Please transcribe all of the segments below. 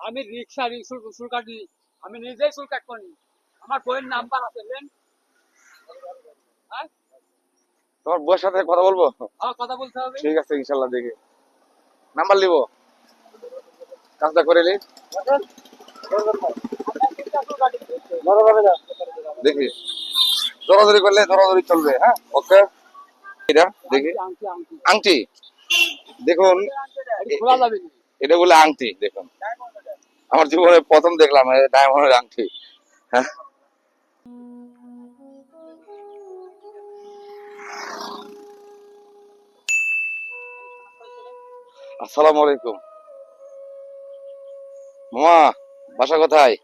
আমি রিক্সা রিক্সুর চুল কাটি। আমি নিজেই চুল কাট করি আমার বইয়ের নাম্বার আছে নেন হ্যাঁ? তোমার বউয়ের সাথে কথা বলব? আমার কথা বলতে হবে। ঠিক আছে ইনশাল্লাহ দেখি। নাম্বার নিব? কাজটা করে নি? দেখি। দৌড়াদৌড়ি করলে দৌড়াদৌড়ি চলবে হ্যাঁ? ওকে। এটা দেখি। আংটি দেখুন এটা বলে আংটি দেখুন। আমার জীবনে প্রথম দেখলাম ডায়মন্ডের আংটি। হ্যাঁ? আসসালামু আলাইকুম। মামা বাসা কোথায়?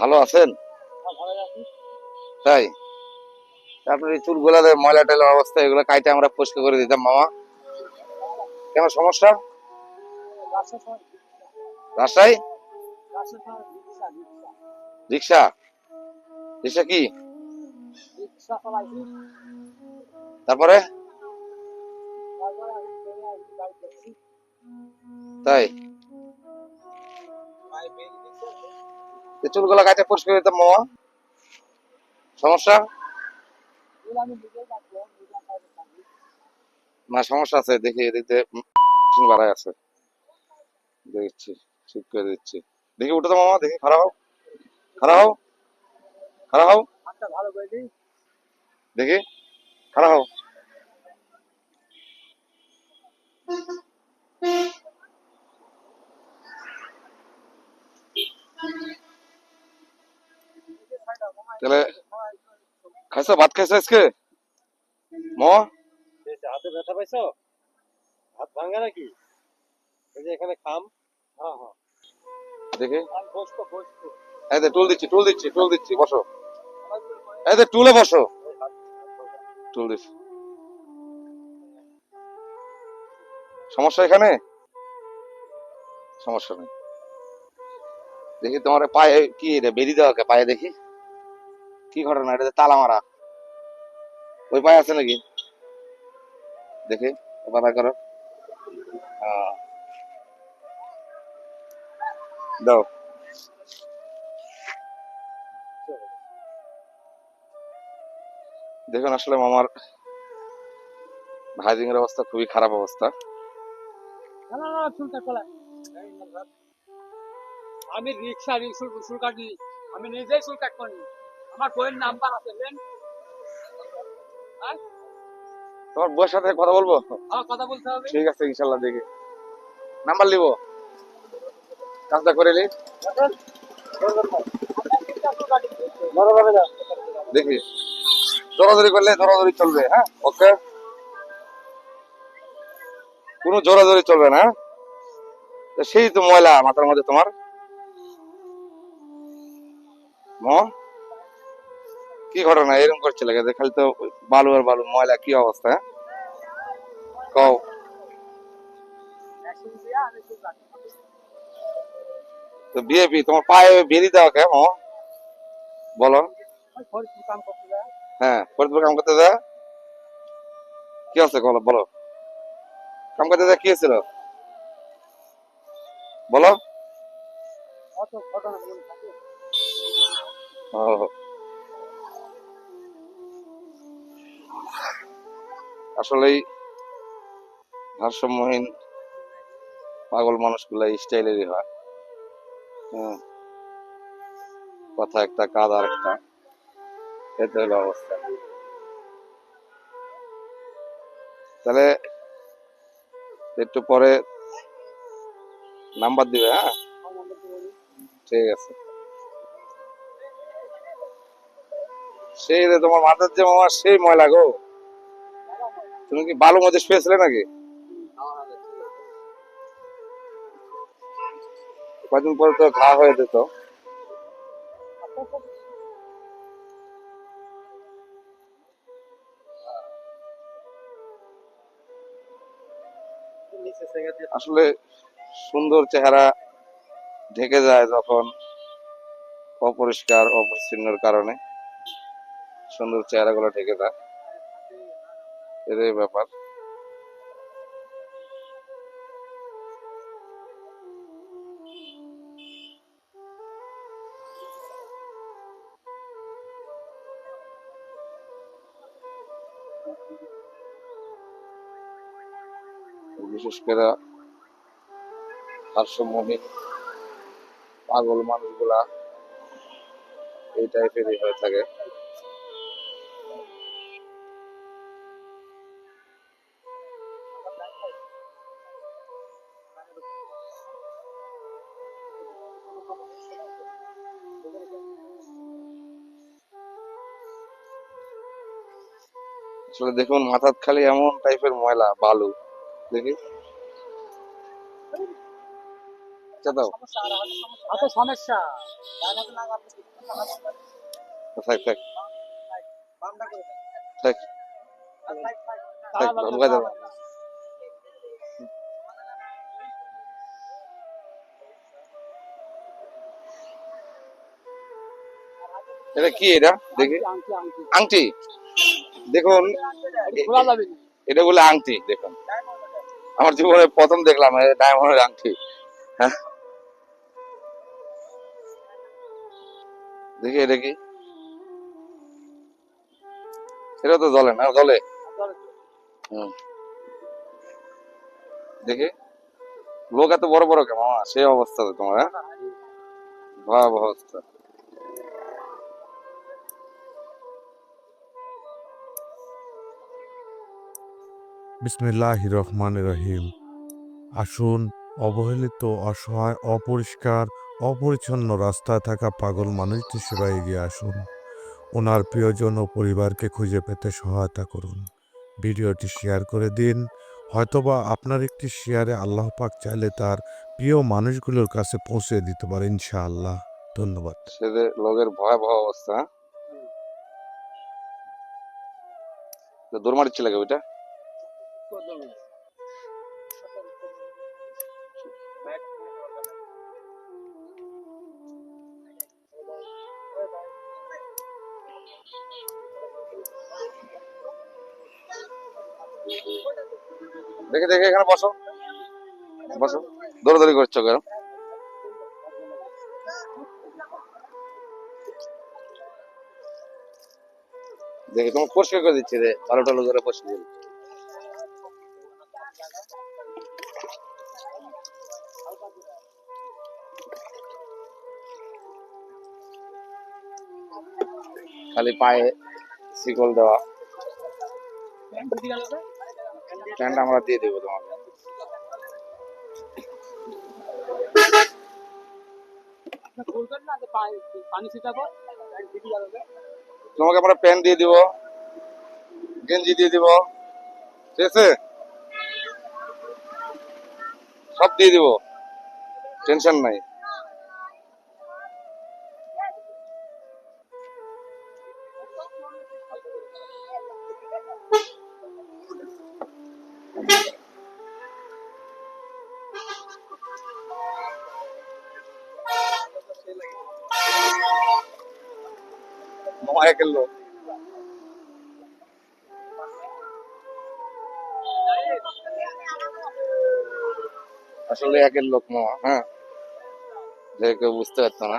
ভালো আছেন? তাই? আপনার এই চুলগুলাতে ময়লা টয়লা অবস্থা, এগুলো কাইটে আমরা পরিষ্কার করে দিতাম, মামা। কেন সমস্যা? রাস্তায় রিক্সা। রিক্সা কি? তারপরে? তাই? চুলগুলা কাইটে পরিষ্কার করে দিতাম, মামা। সমস্যা? না, সমস্যা আছে, দেখি এদিকে বাড়াই আছে। দেখছি। ঠিক করে দিচ্ছি। দেখি উঠে তো মামা দেখি খারাপ হও। খারাপ হও। খারাপ হও। ভালো করে দিই। দেখি। খারাপ হও। তাহলে খাইছো? ভাত খাইছো আজকে? ম? হাতে ব্যথা পাইছো? হাত ভাঙা নাকি? এই যে এখানে খাম। হ্যাঁ হ্যাঁ। দেখি এই টুল দিচ্ছি টুল দিচ্ছি টুল দিচ্ছি বসো। এই টুলে বসো। টুল দিচ্ছি। সমস্যা এখানে? সমস্যা নেই। দেখি তোমার পায়ে কি এটা বেরিয়ে দেওয়া পায়ে দেখি? কি ঘটনা এটা তালা মারা। ওই পায়ে আছে নাকি? দেখি করো। আহ। দাও। দেখুন আসলে মামার ভাইজিং এর অবস্থা খুবই খারাপ অবস্থা। আমি রিক্সা রিক্সুর চুল কাটি। আমি নিজেই চুল কাট করি আমার বইয়ের নাম্বার আছে নেন হ্যাঁ? তোমার বউয়ের সাথে কথা বলব? আমার কথা বলতে হবে। ঠিক আছে ইনশাল্লাহ দেখি। নাম্বার নিব? কাজটা করে নি। দেখি দৌড়াদৌড়ি করলে দৌড়াদৌড়ি চলবে হ্যাঁ? ওকে? কোনো জোরাজোরি চলবে না হ্যাঁ? সেই তো ময়লা মাথার মধ্যে তোমার। কি ঘটনা? এরকম করছে লাগে খালি তো বালু আর বালু, ময়লা, কি অবস্থা হ্যাঁ? কও। তো বিএপি তোমার পায়ে বেরিয়ে দেওয়া কে ম বলো। হ্যাঁ ফরিদপুর কাম করতে যা কি আছে বলো বলো। কাম করতে যা কি হয়েছিল বলো। আসলেই ভারসাম্যহীন পাগল মানুষগুলা স্টাইলেরই হ্যাঁ। কথা একটা কাজ আর একটা এতে হলো অবস্থা। তাহলে একটু পরে নাম্বার দিবে হ্যাঁ? ঠিক আছে। সেই তোমার মাথার যে মামা, সেই ময়লা গো। তুমি কি বালু মধ্যে শুয়েছিলে নাকি? কদিন পরে তো ঘা হয়ে যেত। আসলে সুন্দর চেহারা ঢেকে যায় যখন অপরিষ্কার, অপরিচ্ছন্নর কারণে। সুন্দর চেহারাগুলো ঢেকে যায়। এটাই ব্যাপার। বিশেষ করে ভারসাম্যহীন পাগল মানুষগুলা এই টাইপেরই হয়ে থাকে। আসলে দেখুন মাথার খালি এমন টাইপের ময়লা বালু। দেখি। আচ্ছা সমস্যা। থাক। ঢুকাই দেবো এটা কি এটা? দেখি। আংটি? দেখুন এটা বলে আংটি দেখুন। আমার জীবনে প্রথম দেখলাম ডায়মন্ডের আংটি। হ্যাঁ। দেখি এটা কি? এটা তো জলে না জলে। হুম। দেখি। লোক এত বড় বড় কেমন সেই অবস্থা তো তোমার হ্যাঁ? ভয়াবহ অবস্থা। বিসমিল্লাহ রহমান রহিম আসুন, অবহেলিত, অসহায়, অপরিষ্কার, অপরিচ্ছন্ন রাস্তায় থাকা পাগল মানুষটির সেবায় এগিয়ে আসুন। ওনার প্রিয়জন ও পরিবারকে খুঁজে পেতে সহায়তা করুন। ভিডিওটি শেয়ার করে দিন। হয়তোবা আপনার একটি শেয়ারে আল্লাহ পাক চাইলে তার প্রিয় মানুষগুলোর কাছে পৌঁছে দিতে পারে, ইনশাআল্লাহ। ধন্যবাদ। লোকের ভয়াবহ অবস্থা হ্যাঁ? দৌড় মারছিল ওইটা? দেখে দেখে এখানে বসো। বসো। দৌড়াদৌড়ি করছ কেন? দেখে তোমার পরিষ্কার করে দিচ্ছি রে। ভালো টালো করে পরিষ্কার। খালি পায়ে শিকল দেওয়া। প্যান্ট আমরা দিয়ে দেবো তোমাকে। তোমাকে আমরা প্যান্ট দিয়ে দিব। গেঞ্জি দিয়ে দিব। ঠিক আছে? সব দিয়ে দিব। টেনশন নাই। মামা একের লোক আসলে একের লোক মামা হ্যাঁ? যে কেউ বুঝতে পারতো না।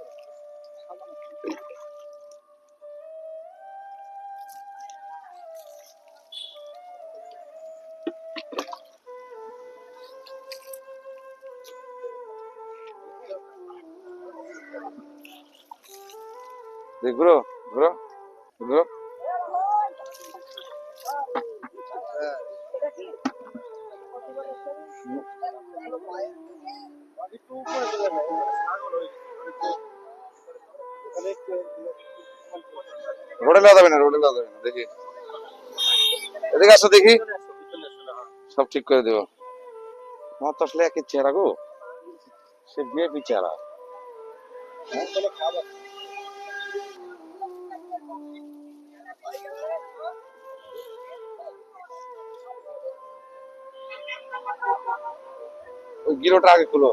রোডে লওয়া যাবে না রোডে না, দেখি। এদিকে আসো দেখি। সব ঠিক করে দেবো। আমার তো আসলে একই চেহারা গো। সে চেহারা। কোনো ওই আগে খুলো।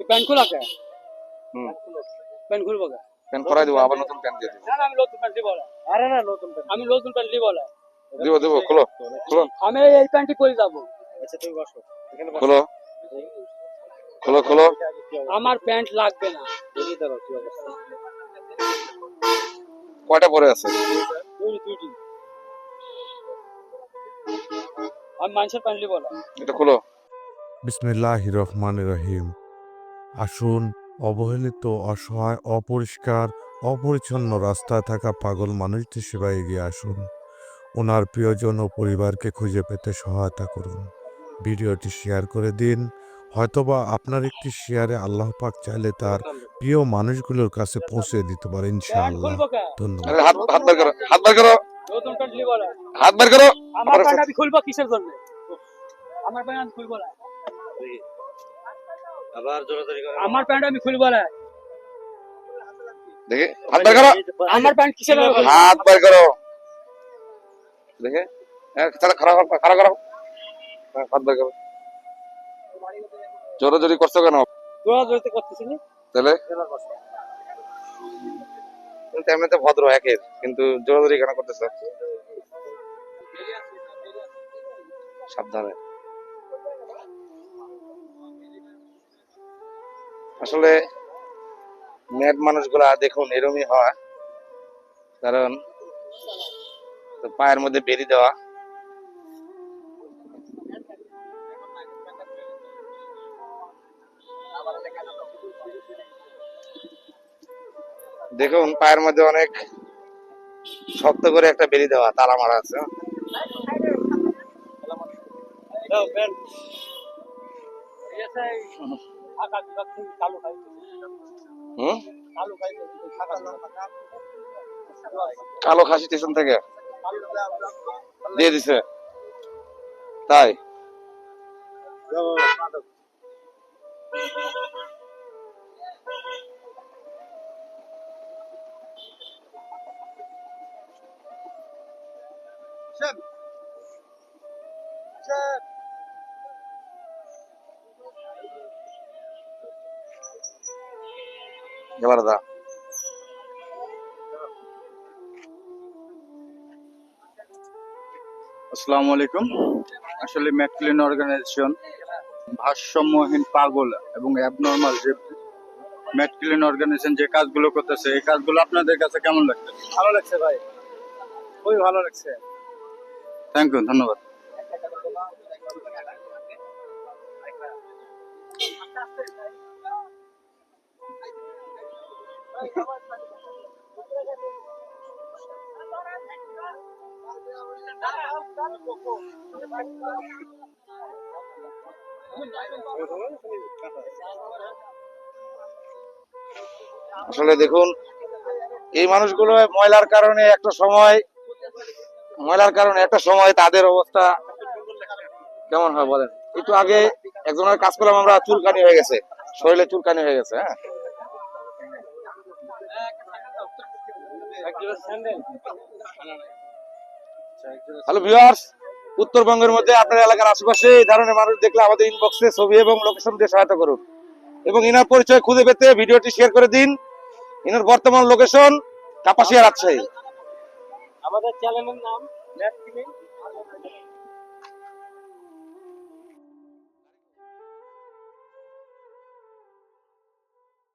প্যান খোলা কে? হুম। প্যান খুলবো কে? প্যান করাই দেবো আবার নতুন প্যান দিয়ে দেবো। না আমি নতুন প্যান দিব না। আরে না নতুন প্যান আমি নতুন প্যান দিব না। দিব দিব খুলো। খুলো। আমি এই প্যান্টটি পরে যাব। আচ্ছা তুমি বসো। এখানে বসো। খুলো। খুলো খুলো। আমার প্যান্ট লাগবে না। কয়টা পরে আছে? আমি মানুষের প্যান্ট দিব না এটা খুলো। বিসমিল্লাহ রহমান রহিম। আসুন অবহেলিত অসহায় অপরিষ্কার অপরিচ্ছন্ন রাস্তায় থাকা পাগল মানুষদের সেবায় এগিয়ে আসুন। ওনার প্রিয়জন ও পরিবারকে খুঁজে পেতে সহায়তা করুন। ভিডিওটি শেয়ার করে দিন। হয়তোবা আপনার একটি শেয়ারে আল্লাহ পাক চাইলে তার প্রিয় মানুষগুলোর কাছে পৌঁছে দিতে পারে ইনশাআল্লাহ। ধন্যবাদ। হাত করো হাত বের করো। নতুন প্যান্ট দিব না। হাত বের করো। আমার প্যান্ট আমি খুলবো কিসের জন্য? আমার প্যান্ট আমি খুলবো না। আবার জোরাজোরি করে। আমার প্যান্ট আমি খুলবো না। দেখে হাত বের করো। আমার প্যান্ট কিসের হাত বের করো। দেখে। তাহলে খারাপ খারাপ করো। হাত বের করো। জোরাজোরি করছ কেন? দৌড়াদৌড়িতে করতেছি না। তাহলে? কিন্তু এমনিতে ভদ্র একের কিন্তু জোরাজোরি কেন করতেছে? সাবধানে। আসলে ম্যাড মানুষগুলা দেখুন এরমই হয় কারণ পায়ের মধ্যে বেরি দেওয়া। দেখুন, পায়ের মধ্যে অনেক শক্ত করে একটা বেরি দেওয়া, তালা মারা আছে। কালো খাসি স্টেশন থেকে। দিয়ে দিছে। তাই? দা। আসসালামু আলাইকুম। আসলে ম্যাকক্লিন অর্গানাইজেশন ভারসাম্যহীন পাগল এবং অ্যাবনর্মাল যে ম্যাকক্লিন অর্গানাইজেশন যে কাজগুলো করতেছে এই কাজগুলো আপনাদের কাছে কেমন লাগছে? ভালো লাগছে ভাই। খুবই ভালো লাগছে। থ্যাংক ইউ ধন্যবাদ। আসলে দেখুন, এই মানুষগুলো ময়লার কারণে একটা সময়, ময়লার কারণে একটা সময় তাদের অবস্থা কেমন হয় বলেন? একটু আগে একজনের কাজ করলাম, আমরা চুলকানি হয়ে গেছে, শরীরে চুলকানি হয়ে গেছে হ্যাঁ? হ্যালো ভিউয়ার্স উত্তরবঙ্গের মধ্যে আপনার এলাকার আশেপাশে এই ধরনের মানুষ দেখলে আমাদের ইনবক্সে ছবি এবং লোকেশন দিয়ে সহায়তা করুন। এবং ইনার পরিচয় খুঁজে পেতে ভিডিওটি শেয়ার করে দিন। ইনার বর্তমান লোকেশন কাপাসিয়া রাজশাহী। আমাদের চ্যানেলের নাম